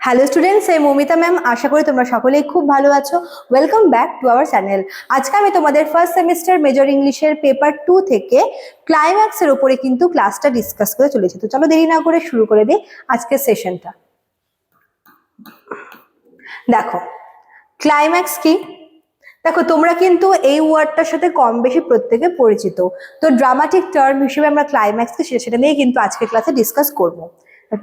Hello students এই Momita ma'am আশা করি তোমরা সকলেই খুব ভালো আছো। Welcome back to our channel আজকে আমি তোমাদের ফার্স্ট সেমিস্টার মেজর ইংলিশের পেপার টু থেকে ক্লাইম্যাক্সের উপরে কিন্তু ক্লাসটা ডিসকাস করে চলেছি। তো চলো দেরি না করে শুরু করে দিই আজকের সেশনটা দেখো ক্লাইম্যাক্স কি? দেখো, তোমরা কিন্তু এই ওয়ার্ডটার সাথে কম বেশি প্রত্যেকে পরিচিত। তো ড্রামাটিক টার্ম হিসেবে আমরা ক্লাইম্যাক্সকে সেটা নিয়ে কিন্তু আজকের ক্লাসে ডিসকাস করব।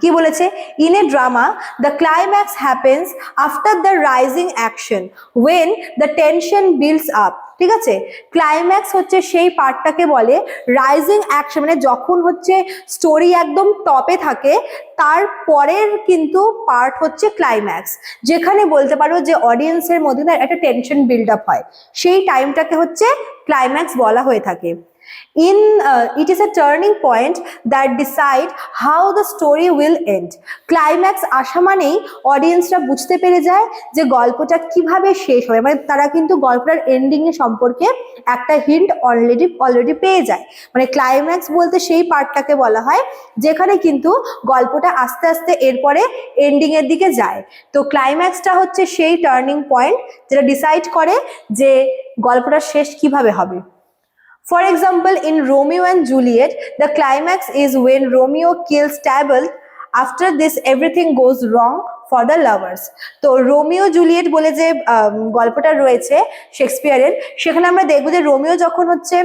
কি বলেছে? In a drama the climax happens after the rising action when the tension builds up ঠিক আছে? ক্লাইম্যাক্স হচ্ছে সেই পার্টটাকে বলে রাইজিং অ্যাকশন মানে যখন হচ্ছে স্টোরি একদম টপে থাকে, তার পরের কিন্তু পার্ট হচ্ছে ক্লাইম্যাক্স যেখানে বলতে পারো যে অডিয়েন্সের মধ্যে একটা টেনশন বিল্ড আপ হয়। সেই টাইমটাকে হচ্ছে ক্লাইম্যাক্স বলা হয়ে থাকে। In uh, it is a turning point that decide how the story will end. Climax আসা মানেই অডিয়েন্সরা বুঝতে পেরে যায় যে গল্পটা কীভাবে শেষ হবে। মানে তারা কিন্তু গল্পটার এন্ডিং এর সম্পর্কে একটা হিন্ট অলরেডি অলরেডি পেয়ে যায়। মানে ক্লাইম্যাক্স বলতে সেই পার্টটাকে বলা হয় যেখানে কিন্তু গল্পটা আস্তে আস্তে এরপরে এন্ডিং এর দিকে যায়। তো ক্লাইম্যাক্সটা হচ্ছে সেই টার্নিং পয়েন্ট যেটা ডিসাইড করে যে গল্পটা শেষ কীভাবে হবে। For example, in Romeo and Juliet, the climax is when Romeo kills Tybalt. After this, everything goes wrong for the lovers তো রোমিও জুলিয়েট বলে যে গল্পটা রয়েছে শেক্সপিয়ারের সেখানে আমরা দেখব যে রোমিও যখন হচ্ছে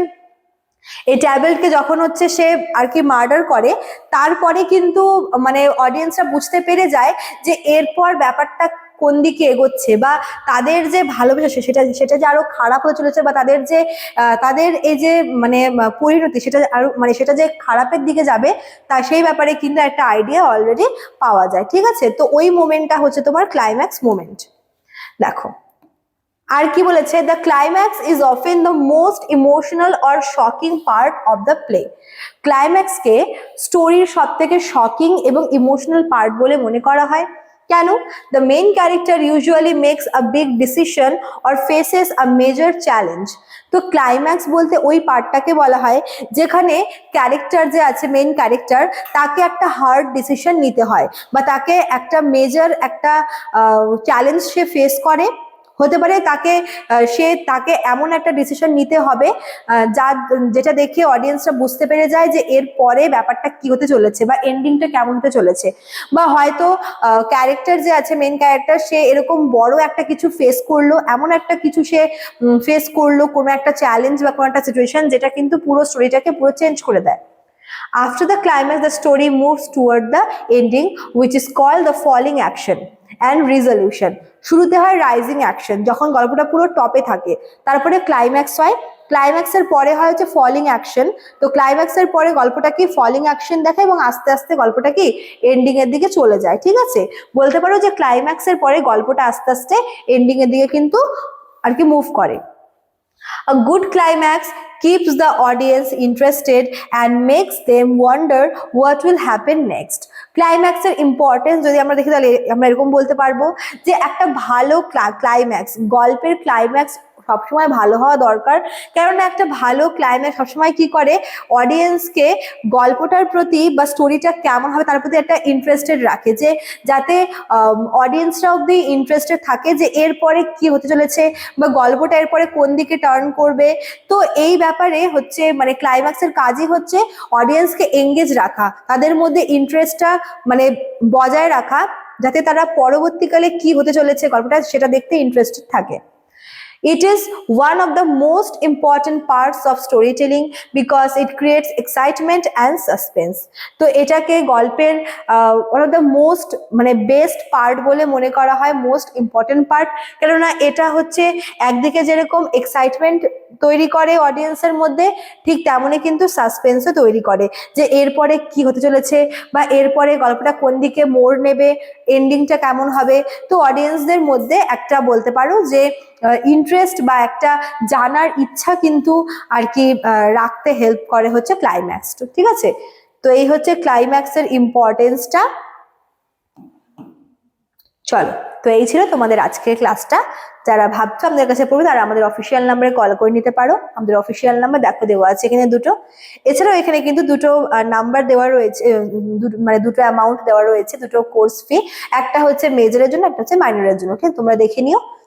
এই ট্যাবেলকে যখন হচ্ছে সে আর কি মার্ডার করে তারপরে কিন্তু মানে অডিয়েন্সরা বুঝতে পেরে যায় যে এরপর ব্যাপারটা কোন দিকে এগোচ্ছে বা তাদের যে ভালোবাসা সেটা সেটা যে আরও খারাপ হতে চলেছে বা তাদের যে তাদের এই যে মানে পরিণতি সেটা আরও মানে সেটা যে খারাপের দিকে যাবে, তা সেই ব্যাপারে কিন্তু একটা আইডিয়া অলরেডি পাওয়া যায়, ঠিক আছে? তো ওই মোমেন্টটা হচ্ছে তোমার ক্লাইম্যাক্স মোমেন্ট দেখো, আর কি বলেছে? The climax is often the most emotional or shocking part of the play ক্লাইম্যাক্সকে স্টোরির সব থেকে শকিং এবং ইমোশনাল পার্ট বলে মনে করা হয়। কেন? The main character usually makes a big decision or faces a major challenge তো ক্লাইম্যাক্স বলতে ওই পার্টটাকে বলা হয়, যেখানে ক্যারেক্টার যে আছে মেইন ক্যারেক্টার তাকে একটা হার্ড ডিসিশন নিতে হয় বা তাকে একটা মেজর একটা চ্যালেঞ্জ সে ফেস করে হতে পারে তাকে সে তাকে এমন একটা ডিসিশন নিতে হবে যা, যেটা দেখে অডিয়েন্সরা বুঝতে পেরে যায় যে এর পরে ব্যাপারটা কি হতে চলেছে বা এন্ডিংটা কেমন হতে চলেছে। বা হয়তো ক্যারেক্টার যে আছে মেন ক্যারেক্টার সে এরকম বড় একটা কিছু ফেস করল, এমন একটা কিছু সে ফেস করল, কোনো একটা চ্যালেঞ্জ বা কোনো একটা সিচুয়েশন যেটা কিন্তু পুরো স্টোরিটাকে পুরো চেঞ্জ করে দেয়। After the climax, the story moves toward the ending, which is called the falling action and resolution. শুরুতে হয় রাইজিং অ্যাকশন যখন গল্পটা পুরো টপে থাকে। তারপরে ক্লাইম্যাক্স হয়। ক্লাইম্যাক্সের পরে হয় হচ্ছে ফলিং অ্যাকশন তো ক্লাইম্যাক্সের পরে গল্পটা কি ফলিং অ্যাকশন দেখায় এবং আস্তে আস্তে গল্পটা কি এন্ডিং এর দিকে চলে যায় ঠিক আছে? বলতে পারো যে ক্লাইম্যাক্সের পরে গল্পটা আস্তে আস্তে এন্ডিং এর দিকে কিন্তু আর কি মুভ করে। A good climax keeps the audience interested and makes them wonder what will happen next. ক্লাইম্যাক্সের ইম্পর্টেন্স যদি আমরা দেখি তাহলে আমরা এরকম বলতে পারব যে একটা ভালো ক্লাইম্যাক্স গল্পের ক্লাইম্যাক্স সবসময় ভালো হওয়া দরকার। কেননা একটা ভালো ক্লাইম্যাক্স সবসময় কি করে? অডিয়েন্সকে গল্পটার প্রতি বা স্টোরিটা কেমন হবে তার প্রতি একটা ইন্টারেস্টেড রাখে। যে যাতে অডিয়েন্সরা অব্দি ইন্টারেস্টেড থাকে যে এরপরে কি হতে চলেছে বা গল্পটা এরপরে কোন দিকে টার্ন করবে। তো এই ব্যাপারে হচ্ছে মানে ক্লাইম্যাক্সের কাজই হচ্ছে অডিয়েন্সকে এঙ্গেজ রাখা। তাদের মধ্যে ইন্টারেস্টটা মানে বজায় রাখা। যাতে তারা পরবর্তীকালে কি হতে চলেছে গল্পটা সেটা দেখতে ইন্টারেস্টেড থাকে। It is one of the most important parts of storytelling because it creates excitement and suspense. তো এটাকে গল্পের ওয়ান অফ দ্য মোস্ট মানে বেস্ট পার্ট বলে মনে করা হয় মোস্ট ইম্পর্টেন্ট পার্ট কেননা এটা হচ্ছে একদিকে যেরকম এক্সাইটমেন্ট তৈরি করে অডিয়েন্সের মধ্যে, ঠিক তেমনই কিন্তু সাসপেন্সও তৈরি করে। যে এরপরে কি হতে চলেছে বা এরপরে গল্পটা কোন দিকে মোড় নেবে এন্ডিংটা কেমন হবে? তো অডিয়েন্সদের মধ্যে একটা বলতে পারো যে ইন্টারেস্ট বা একটা জানার ইচ্ছা কিন্তু আর কি রাখতে হেল্প করে হচ্ছে ক্লাইম্যাক্স ঠিক আছে? তো এই হচ্ছে ক্লাইম্যাক্সের ইম্পর্টেন্সটা চলো, তো এই ছিল তোমাদের আজকের ক্লাসটা যারা ভাবছ আমাদের কাছে পড়বে, তারা আমাদের অফিসিয়াল নাম্বারে কল করে নিতে পারো। আমাদের অফিসিয়াল নাম্বার দেখো, দেওয়া আছে এখানে দুটো। এছাড়াও এখানে কিন্তু দুটো নাম্বার দেওয়া রয়েছে মানে দুটো অ্যামাউন্ট দেওয়া রয়েছে, দুটো কোর্স ফি একটা হচ্ছে মেজরের জন্য, একটা হচ্ছে মাইনরের জন্য ঠিক তোমরা দেখে নিও।